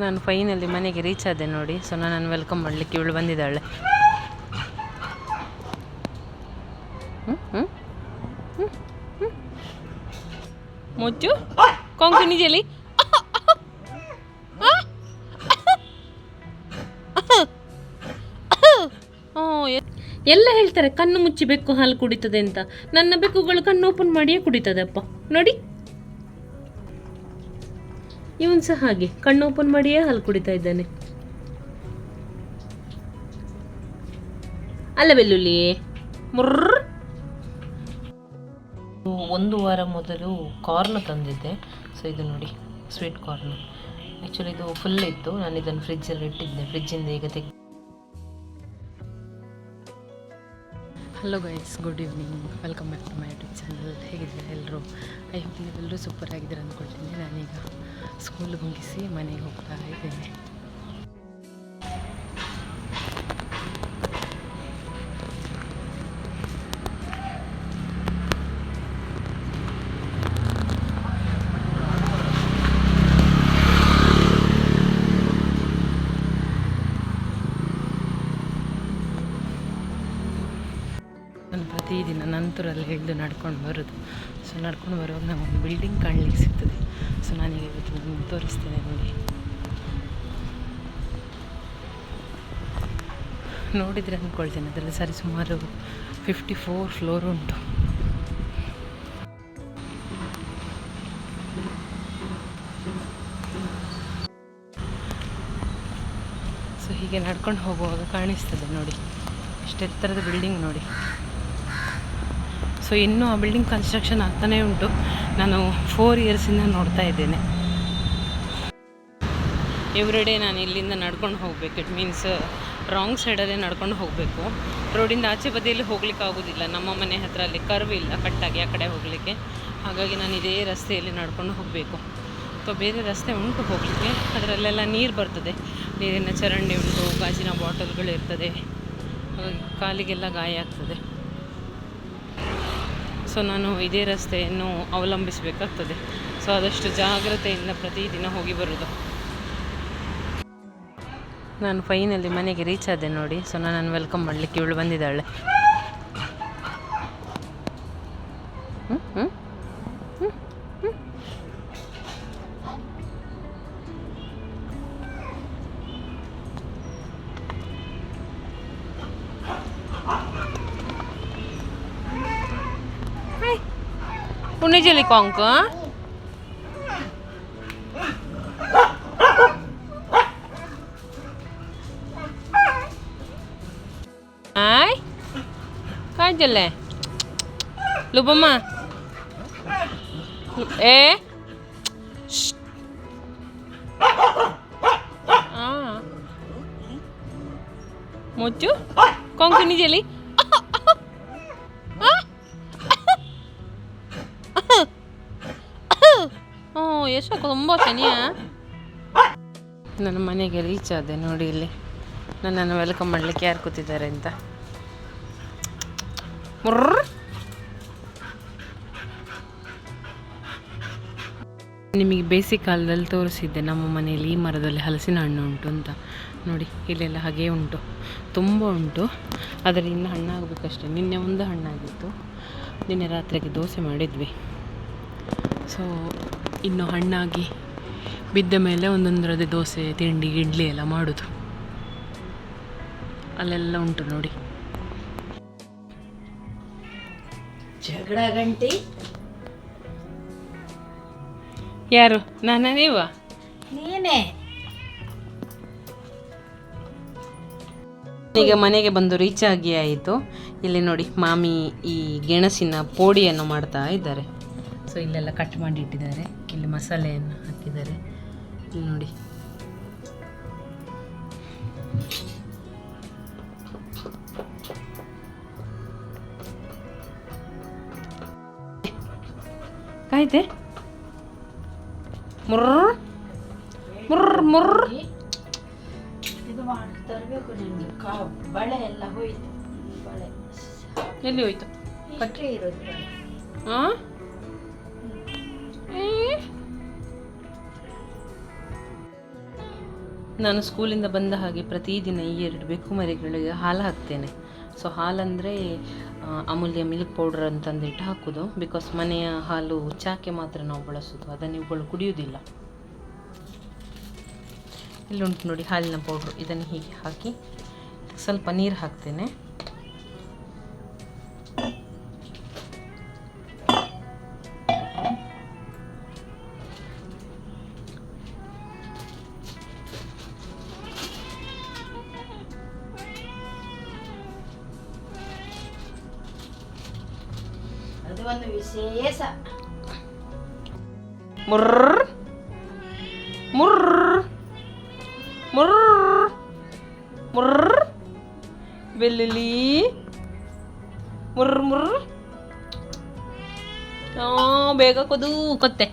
ನಾನು ಫೈನಲ್ಲಿ ಮನೆಗೆ ರೀಚ್ ಆದೆ ನೋಡಿ. ಸೊ ನಾನು ವೆಲ್ಕಮ್ ಮಾಡಲಿಕ್ಕೆ ಇವಳು ಬಂದಿದ್ದಾಳೆ. ಮುಚ್ಚು ಕೊಂಕು ಜಲಿ ಓ, ಎ- ಎಲ್ಲ ಹೇಳ್ತಾರೆ, ಕಣ್ಣು ಮುಚ್ಚಿ ಬೆಕ್ಕು ಹಾಲು ಕುಡಿತದೆ ಅಂತ. ನನ್ನ ಬೆಕ್ಕುಗಳು ಕಣ್ಣು ಓಪನ್ ಮಾಡಿಯೇ ಕುಡಿತದೆ ಅಪ್ಪ. ನೋಡಿ. ಇವನ್ ಸಹ ಹಾಗೆ. ಕಣ್ಣು ಓಪನ್ ಮಾಡಿಯೇ ಹಾಲು ಕುಡಿತಾ ಇದ್ದಾನೆ. ಅಲ್ಲ ಬೆಲ್ಲುಲಿ ಒಂದು ವಾರ ಮೊದಲು ಕಾರ್ನ್ ತಂದಿದ್ದೆ. ಸೊ ಇದು ನೋಡಿ ಸ್ವೀಟ್ ಕಾರ್ನ್ ಆ್ಯಕ್ಚುಲಿ ಇದು ಫುಲ್ ಇತ್ತು. ನಾನು ಇದನ್ನು ಫ್ರಿಜ್ಜಲ್ಲಿ ಇಟ್ಟಿದ್ದೆ. ಫ್ರಿಜ್ಜಿಂದ ಈಗ ತೆಗೆ hello guys good evening welcome back to my YouTube channel ಹೇಗಿದ್ದೀರಾ ಎಲ್ಲರೂ? ಐ ಹೋಪ್ ನೀವೆಲ್ಲರೂ ಸೂಪರ್ ಆಗಿದ್ದೀರಾ ಅಂದ್ಕೊಳ್ತೀನಿ. ನಾನೀಗ ಸ್ಕೂಲ್ ಮುಗಿಸಿ ಮನೆಗೆ ಹೋಗ್ತಾ ಇದ್ದೇನೆ. ನಂತರಲ್ಲಿ ಹಿಡಿದು ನಡ್ಕೊಂಡು ಬರೋದು. ಸೊ ನಡ್ಕೊಂಡು ಬರುವಾಗ ಒಂದು ಬಿಲ್ಡಿಂಗ್ ಕಾಣಲಿಕ್ಕೆ ಸಿಗ್ತದೆ. ಸೊ ನಾನೀಗ ಇವತ್ತು ನಿಮ್ಗೆ ತೋರಿಸ್ತೇನೆ ನೋಡಿ. ನೋಡಿದರೆ ಅಂದ್ಕೊಳ್ತೇನೆ ಅದರಲ್ಲಿ ಸರಿ ಸುಮಾರು ಫಿಫ್ಟಿ ಫೋರ್ ಫ್ಲೋರ್ ಉಂಟು. ಸೊ ಹೀಗೆ ನಡ್ಕೊಂಡು ಹೋಗುವಾಗ ಕಾಣಿಸ್ತದೆ ನೋಡಿ. ಇಷ್ಟೆತ್ತರದ ಬಿಲ್ಡಿಂಗ್ ನೋಡಿ. ಸೊ ಇನ್ನೂ ಆ ಬಿಲ್ಡಿಂಗ್ ಕನ್ಸ್ಟ್ರಕ್ಷನ್ ಆಗ್ತಾನೇ ಉಂಟು. ನಾನು ಫೋರ್ ಇಯರ್ಸಿಂದ ನೋಡ್ತಾ ಇದ್ದೇನೆ. ಎವ್ರಿಡೇ ನಾನು ಇಲ್ಲಿಂದ ನಡ್ಕೊಂಡು ಹೋಗಬೇಕು. ಇಟ್ ಮೀನ್ಸ್ ರಾಂಗ್ ಸೈಡಲ್ಲೇ ನಡ್ಕೊಂಡು ಹೋಗಬೇಕು. ರೋಡಿಂದ ಆಚೆ ಬದಿಯಲ್ಲಿ ಹೋಗ್ಲಿಕ್ಕೆ ಆಗೋದಿಲ್ಲ. ನಮ್ಮ ಮನೆ ಹತ್ರ ಅಲ್ಲಿ ಕರ್ವ್ ಇಲ್ಲ ಕಟ್ಟಾಗಿ ಆ ಕಡೆ ಹೋಗಲಿಕ್ಕೆ. ಹಾಗಾಗಿ ನಾನು ಇದೇ ರಸ್ತೆಯಲ್ಲಿ ನಡ್ಕೊಂಡು ಹೋಗಬೇಕು. ಸೊ ಬೇರೆ ರಸ್ತೆ ಉಂಟು ಹೋಗಲಿಕ್ಕೆ. ಅದರಲ್ಲೆಲ್ಲ ನೀರು ಬರ್ತದೆ. ನೀರಿನ ಚರಂಡಿ ಉಂಟು, ಗಾಜಿನ ಬಾಟಲ್ಗಳು ಇರ್ತದೆ. ಕಾಲಿಗೆಲ್ಲ ಗಾಯ ಆಗ್ತದೆ. ಸೊ ನಾನು ಇದೇ ರಸ್ತೆಯನ್ನು ಅವಲಂಬಿಸಬೇಕಾಗ್ತದೆ. ಸೊ ಆದಷ್ಟು ಜಾಗ್ರತೆಯಿಂದ ಪ್ರತಿದಿನ ಹೋಗಿ ಬರೋದು. ನಾನು ಫೈನಲ್ಲಿ ಮನೆಗೆ ರೀಚ್ ಆದೆ ನೋಡಿ. ಸೊ ನಾನು ವೆಲ್ಕಮ್ ಮಾಡಲಿಕ್ಕೆ ಇವಳು ಬಂದಿದ್ದಾಳೆ. Unde je Hai Ai? Kajele. Lupa ma. Eh? Ah. Mochu? Kongkini jeli? ಎಷ್ಟು ತುಂಬ ಶನಿಯ ನನ್ನ ಮನೆಗೆ ರೀಚ್ ಆದೆ ನೋಡಿ ಇಲ್ಲಿ. ನನ್ನನ್ನು ವೆಲ್ಕಮ್ ಮಾಡಲಿಕ್ಕೆ ಯಾರು ಕೂತಿದ್ದಾರೆ ಅಂತ. ನಿಮಗೆ ಬೇಸಿಗೆ ಕಾಲದಲ್ಲಿ ತೋರಿಸಿದ್ದೆ ನಮ್ಮ ಮನೆಯಲ್ಲಿ ಈ ಮರದಲ್ಲಿ ಹಲಸಿನ ಹಣ್ಣು ಉಂಟು ಅಂತ. ನೋಡಿ, ಇಲ್ಲೆಲ್ಲ ಹಾಗೆ ಉಂಟು. ತುಂಬ ಉಂಟು. ಆದರೆ ಇನ್ನು ಹಣ್ಣಾಗಬೇಕಷ್ಟೇ ನಿನ್ನೆ ಒಂದು ಹಣ್ಣಾಗಿತ್ತು. ನಿನ್ನೆ ರಾತ್ರಿಗೆ ದೋಸೆ ಮಾಡಿದ್ವಿ. ಸೊ ಇನ್ನು ಹಣ್ಣಾಗಿ ಬಿದ್ದ ಮೇಲೆ ಒಂದೊಂದರದೇ ದೋಸೆ ತಿಂಡಿ ಇಡ್ಲಿ ಎಲ್ಲ ಮಾಡೋದು. ಅಲ್ಲೆಲ್ಲ ಉಂಟು ನೋಡಿ. ಜಗಳ ಗಂಟಿ. ಯಾರು? ನಾನು ನೀವ? ನೀನೇ. ಈಗ ಮನೆಗೆ ಬಂದು ರೀಚ್ ಆಗಿ ಆಯಿತು. ಇಲ್ಲಿ ನೋಡಿ ಮಾಮಿ ಈ ಗೆಣಸಿನ ಪೋಡಿಯನ್ನು ಮಾಡ್ತಾ ಇದ್ದಾರೆ. ಸೊ ಇಲ್ಲೆಲ್ಲ ಕಟ್ ಮಾಡಿ ಇಟ್ಟಿದ್ದಾರೆ. ಇಲ್ಲಿ ಮಸಾಲೆಯನ್ನು ಹಾಕಿದ್ದಾರೆ. ಇಲ್ಲಿ ನೋಡಿ. ಕಾಯ್ತೆ? ಮುರ್ರ್. ಮುರ್ರ್ ಮುರ್ರ್. ಇದು ಮಾಡಿ ತರಬೇಕು ನಿಮಗೆ. ಬಳೆ ಎಲ್ಲ ಹೋಯ್ತು. ಬಳೆ. ಎಲ್ಲಿ ಹೋಯ್ತು? ಕಟ್ಟೆ ಇರೋದು ಬಳೆ. ನಾನು ಸ್ಕೂಲಿಂದ ಬಂದ ಹಾಗೆ ಪ್ರತಿದಿನ ಈ ಎರಡು ಬೆಕ್ಕು ಮರಿಗಳಿಗೆ ಹಾಲು ಹಾಕ್ತೇನೆ. ಸೊ ಹಾಲಂದರೆ ಅಮೂಲ್ಯ ಮಿಲ್ಕ್ ಪೌಡರ್ ಅಂತಂದಿಟ್ಟು ಹಾಕೋದು. ಬಿಕಾಸ್ ಮನೆಯ ಹಾಲು ಚಾಕೆ ಮಾತ್ರ ನಾವು ಬಳಸೋದು. ಅದನ್ನು ಇವುಗಳು ಕುಡಿಯೋದಿಲ್ಲ. ಇಲ್ಲುಂಟು ನೋಡಿ, ಹಾಲಿನ ಪೌಡ್ರು. ಇದನ್ನು ಹೀಗೆ ಹಾಕಿ, ಸ್ವಲ್ಪ ನೀರು ಹಾಕ್ತೇನೆ. ಅದು ಒಂದು ವಿಶೇಷ ಮುರ್ರ್ ಮುರ್ರ್ ಮುರ್ರ್ ಮುರ್ರ್ ಬೆಳ್ಳುಳ್ಳಿ ಮುರ್ರ್ ಮುರ್ರ್ ಆ, ಬೇಗ ಕೊದು ಕೊತ್ತೆ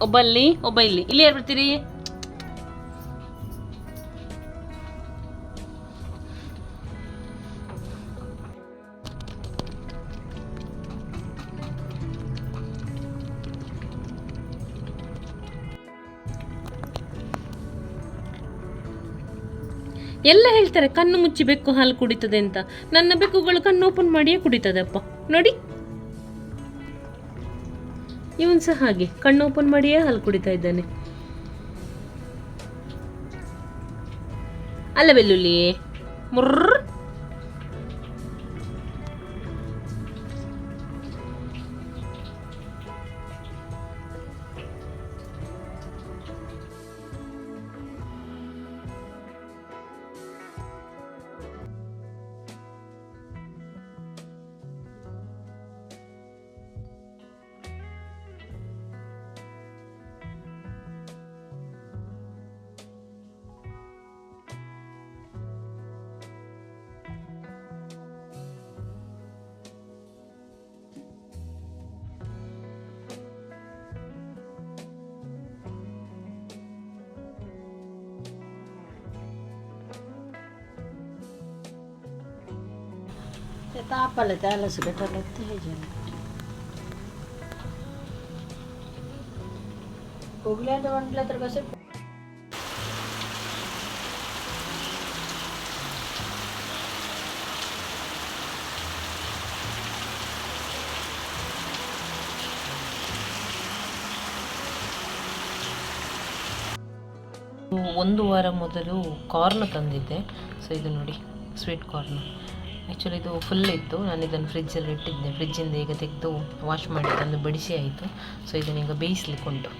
ಒಬ್ಬ ಅಲ್ಲಿ ಒಬ್ಬ ಇಲ್ಲಿ ಇಲ್ಲಿ ಯಾರು ಬರ್ತೀರಿ ಎಲ್ಲ ಹೇಳ್ತಾರೆ, ಕಣ್ಣು ಮುಚ್ಚಿ ಬೆಕ್ಕು ಹಾಲು ಕುಡಿತದೆ ಅಂತ. ನನ್ನ ಬೆಕ್ಕುಗಳು ಕಣ್ಣು ಓಪನ್ ಮಾಡಿಯೇ ಕುಡಿತದಪ್ಪ. ನೋಡಿ. ಇವನ್ ಸಹ ಹಾಗೆ, ಕಣ್ಣು ಓಪನ್ ಮಾಡಿಯೇ ಹಾಲು ಕುಡಿತಾ ಇದ್ದಾನೆ. ಅಲ್ಲ ಬೆಲ್ಲುಳ್ಳಿ ಮುರ್ರ್. तापाला त्याला गटाला ते जण फुगल्याचं म्हटलं तर कसं ಒಂದು ವಾರ ಮೊದಲು ಕಾರ್ನ್ ತಂದಿದ್ದೆ ಸೊ ಇದು ನೋಡಿ ಸ್ವೀಟ್ ಕಾರ್ನ್ ಆ್ಯಕ್ಚುಲಿ ಇದು ಫುಲ್ ಇತ್ತು. ನಾನು ಇದನ್ನು ಫ್ರಿಜ್ಜಲ್ಲಿ ಇಟ್ಟಿದ್ದೆ. ಫ್ರಿಜ್ಜಿಂದ ಈಗ ತೆಗೆದು ವಾಶ್ ಮಾಡಿ ತಂದು ಬಡಿಸಿ ಆಯಿತು. ಸೊ ಇದನ್ನೀಗ ಬೇಯಿಸ್ಲಿಕ್ಕೆ ಉಂಟು.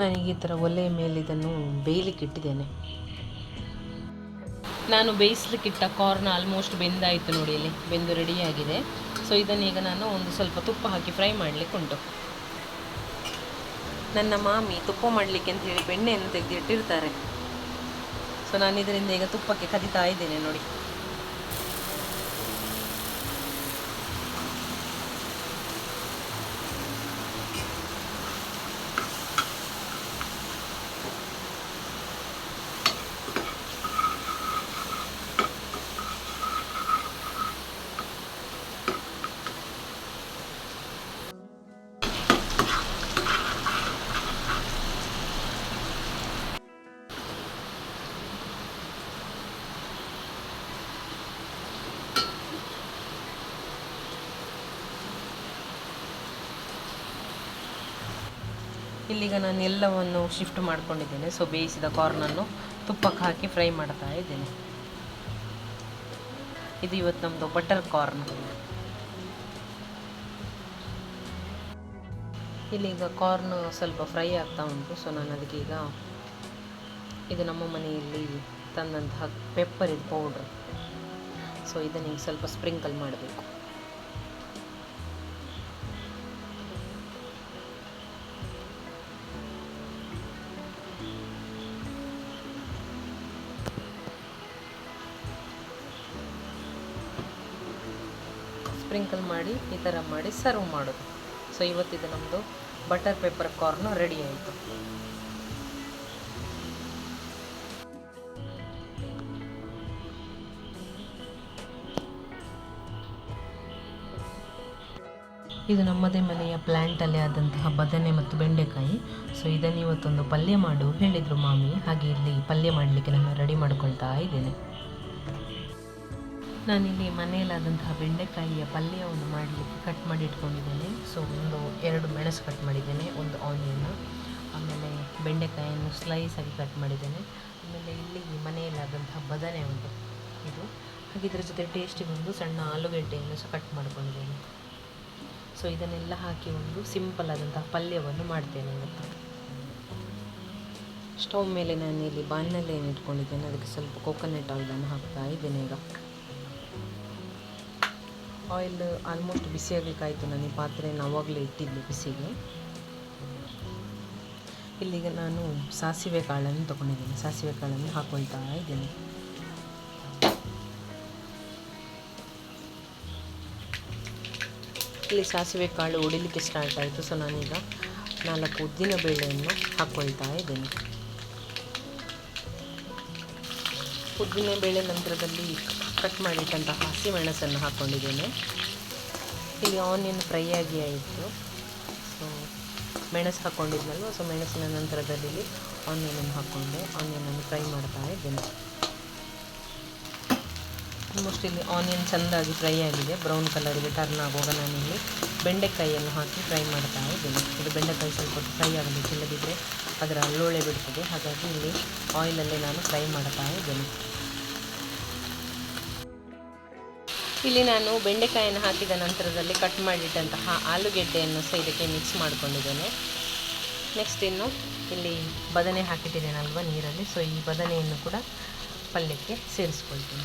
ನನಗೆ ಈ ಥರ ಒಲೆ ಮೇಲೆ ಇದನ್ನು ಬೇಯಲಿಕ್ಕೆ ಇಟ್ಟಿದ್ದೇನೆ. ನಾನು ಬೇಯಿಸ್ಲಿಕ್ಕಿಟ್ಟ ಕಾರ್ನ್ ಆಲ್ಮೋಸ್ಟ್ ಬೆಂದಾಯಿತು ನೋಡಿ ಇಲ್ಲಿ. ಬೆಂದು ರೆಡಿಯಾಗಿದೆ ಸೊ ಇದನ್ನೀಗ ನಾನು ಒಂದು ಸ್ವಲ್ಪ ತುಪ್ಪ ಹಾಕಿ ಫ್ರೈ ಮಾಡಲಿಕ್ಕೆ ಉಂಟು. ನನ್ನ ಮಾಮಿ ತುಪ್ಪ ಮಾಡಲಿಕ್ಕೆ ಅಂತ ಹೇಳಿ ಬೆಣ್ಣೆಯನ್ನು ತೆಗೆದು ಇಟ್ಟಿರ್ತಾರೆ. ಸೊ ನಾನು ಇದರಿಂದ ಈಗ ತುಪ್ಪಕ್ಕೆ ಕದಿತಾ ಇದ್ದೇನೆ ನೋಡಿ. ಇಲ್ಲಿಗ ನಾನು ಎಲ್ಲವನ್ನು ಶಿಫ್ಟ್ ಮಾಡ್ಕೊಂಡಿದ್ದೇನೆ. ಸೊ ಬೇಯಿಸಿದ ಕಾರ್ನನ್ನು ತುಪ್ಪಕ್ಕೆ ಹಾಕಿ ಫ್ರೈ ಮಾಡ್ತಾ ಇದ್ದೇನೆ. ಇದು ಇವತ್ತು ನಮ್ಮದು ಬಟರ್ ಕಾರ್ನ್ ಇಲ್ಲಿಗ ಕಾರ್ನ್ ಸ್ವಲ್ಪ ಫ್ರೈ ಆಗ್ತಾ ಉಂಟು. ಸೊ ನಾನು ಅದಕ್ಕೆ ಈಗ ಇದು ನಮ್ಮ ಮನೆಯಲ್ಲಿ ತಂದಂತಹ ಪೆಪ್ಪರ್ ಇದು ಪೌಡ್ರ್ ಸೊ ಇದನ್ನು ಸ್ವಲ್ಪ ಸ್ಪ್ರಿಂಕಲ್ ಮಾಡಬೇಕು. ಸ್ಪ್ರಿಂಕಲ್ ಮಾಡಿ, ಈ ಥರ ಮಾಡಿ ಸರ್ವ್ ಮಾಡೋದು. ಸೊ ಇವತ್ತಿದು ನಮ್ಮದು ಬಟರ್ ಪೇಪರ್ ಕಾರ್ನ್ ರೆಡಿ ಆಯಿತು. ಇದು ನಮ್ಮದೇ ಮನೆಯ ಪ್ಲ್ಯಾಂಟಲ್ಲೇ ಆದಂತಹ ಬದನೆ ಮತ್ತು ಬೆಂಡೆಕಾಯಿ. ಸೊ ಇದನ್ನು ಇವತ್ತೊಂದು ಪಲ್ಯ ಮಾಡು, ಹೇಳಿದರು ಮಾಮಿ. ಹಾಗೆ ಇಲ್ಲಿ ಪಲ್ಯ ಮಾಡಲಿಕ್ಕೆ ನಾನು ರೆಡಿ ಮಾಡ್ಕೊಳ್ತಾ ಇದ್ದೇನೆ. ನಾನಿಲ್ಲಿ ಮನೆಯಲ್ಲಾದಂತಹ ಬೆಂಡೆಕಾಯಿಯ ಪಲ್ಯವನ್ನು ಮಾಡಲಿಕ್ಕೆ ಕಟ್ ಮಾಡಿ ಇಟ್ಕೊಂಡಿದ್ದೇನೆ ಸೊ ಒಂದು ಎರಡು ಮೆಣಸು ಕಟ್ ಮಾಡಿದ್ದೇನೆ, ಒಂದು ಆನಿಯನ್ನು ಆಮೇಲೆ ಬೆಂಡೆಕಾಯಿಯನ್ನು ಸ್ಲೈಸ್ ಆಗಿ ಕಟ್ ಮಾಡಿದ್ದೇನೆ. ಆಮೇಲೆ ಇಲ್ಲಿ ಮನೆಯಲ್ಲಾದಂತಹ ಬದನೆ ಉಂಟು. ಇದು ಹಾಗೆ ಇದರ ಜೊತೆ ಟೇಸ್ಟಿಗೆ ಒಂದು ಸಣ್ಣ ಆಲೂಗಡ್ಡೆಯನ್ನು ಸಹ ಕಟ್ ಮಾಡ್ಕೊಂಡಿದ್ದೇನೆ. ಸೊ ಇದನ್ನೆಲ್ಲ ಹಾಕಿ ಒಂದು ಸಿಂಪಲ್ ಆದಂತಹ ಪಲ್ಯವನ್ನು ಮಾಡ್ತೇನೆ ಇವತ್ತು ಸ್ಟವ್ ಮೇಲೆ ನಾನು ಇಲ್ಲಿ ಬಾಣಲೆ ಏನು ಇಟ್ಕೊಂಡಿದ್ದೇನೆ. ಅದಕ್ಕೆ ಸ್ವಲ್ಪ ಕೋಕೋನಟ್ ಆಯಿಲನ್ನು ಹಾಕ್ತಾ ಇದ್ದೇನೆ ಈಗ. ಆಯಿಲ್ ಆಲ್ಮೋಸ್ಟ್ ಬಿಸಿಯಾಗಲಿಕ್ಕಾಯಿತು ನಾನು ಈ ಪಾತ್ರೆಯನ್ನು ಆವಾಗಲೇ ಇಟ್ಟಿದ್ದೆ ಬಿಸಿಗೆ. ಇಲ್ಲಿಗೆ ನಾನು ಸಾಸಿವೆ ಕಾಳನ್ನು ತಗೊಂಡಿದ್ದೀನಿ. ಸಾಸಿವೆ ಕಾಳನ್ನು ಹಾಕೊಳ್ತಾ ಇದ್ದೀನಿ. ಇಲ್ಲಿ ಸಾಸಿವೆ ಕಾಳು ಉಡಿಲಿಕ್ಕೆ ಸ್ಟಾರ್ಟ್ ಆಯಿತು. ಸೊ ನಾನೀಗ ನಾಲ್ಕು ಉದ್ದಿನ ಬೇಳೆಯನ್ನು ಹಾಕ್ಕೊಳ್ತಾ ಇದ್ದೀನಿ. ಉದ್ದಿನ ಬೇಳೆ ನಂತರದಲ್ಲಿ ಕಟ್ ಮಾಡಿಟ್ಟಂಥ ಹಸಿ ಮೆಣಸನ್ನು ಹಾಕ್ಕೊಂಡಿದ್ದೇನೆ ಇಲ್ಲಿ ಆನಿಯನ್ ಫ್ರೈ ಆಗಿ ಆಯಿತು. ಸೊ ಮೆಣಸು ಹಾಕ್ಕೊಂಡಿದ್ನಲ್ವ ಸೊ ಮೆಣಸಿನ ನಂತರದಲ್ಲಿ ಆನಿಯನನ್ನು ಹಾಕ್ಕೊಂಡೆ. ಆನಿಯನನ್ನು ಫ್ರೈ ಮಾಡ್ತಾ ಇದ್ದೇನೆ. ಆಲ್ಮೋಸ್ಟ್ ಇಲ್ಲಿ ಆನಿಯನ್ ಚೆಂದಾಗಿ ಫ್ರೈ ಆಗಿದೆ. ಬ್ರೌನ್ ಕಲರಿಗೆ ಟರ್ನ್ ಆಗುವಾಗ ಇಲ್ಲಿ ಬೆಂಡೆಕಾಯಿಯನ್ನು ಹಾಕಿ ಫ್ರೈ ಮಾಡ್ತಾ ಇದ್ದೇನೆ. ಇದು ಬೆಂಡೆಕಾಯಿ ಸ್ವಲ್ಪ ಫ್ರೈ ಆಗಲಿ ಇಲ್ಲದಿದ್ದರೆ ಅದರ ಅಲ್ಲೋಳೆ ಬಿಡ್ತದೆ. ಹಾಗಾಗಿ ಇಲ್ಲಿ ಆಯಿಲಲ್ಲಿ ನಾನು ಫ್ರೈ ಮಾಡ್ತಾ ಇದ್ದೇನೆ. ಇಲ್ಲಿ ನಾನು ಬೆಂಡೆಕಾಯಿಯನ್ನು ಹಾಕಿದ ನಂತರದಲ್ಲಿ ಕಟ್ ಮಾಡಿಟ್ಟಂತಹ ಆಲೂಗೆಡ್ಡೆಯನ್ನು ಸಹ ಇದಕ್ಕೆ ಮಿಕ್ಸ್ ಮಾಡಿಕೊಂಡಿದ್ದೇನೆ. ನೆಕ್ಸ್ಟ್ ಇನ್ನು ಇಲ್ಲಿ ಬದನೆ ಹಾಕಿದ್ದೇನಲ್ವ ನೀರಲ್ಲಿ? ಸೊ ಈ ಬದನೆಯನ್ನು ಕೂಡ ಪಲ್ಯಕ್ಕೆ ಸೇರಿಸ್ಕೊಳ್ತೀನಿ.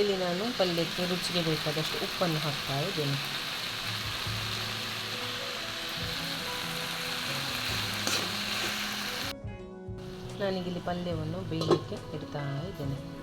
ಇಲ್ಲಿ ನಾನು ಪಲ್ಯಕ್ಕೆ ರುಚಿಗೆ ಬೇಕಾದಷ್ಟು ಉಪ್ಪನ್ನು ಹಾಕ್ತಾ ಇದ್ದೇನೆ. ನಾನೀಗಿಲ್ಲಿ ಪಲ್ಯವನ್ನು ಬೇಯಲಿಕ್ಕೆ ಇಡ್ತಾ ಇದ್ದೇನೆ.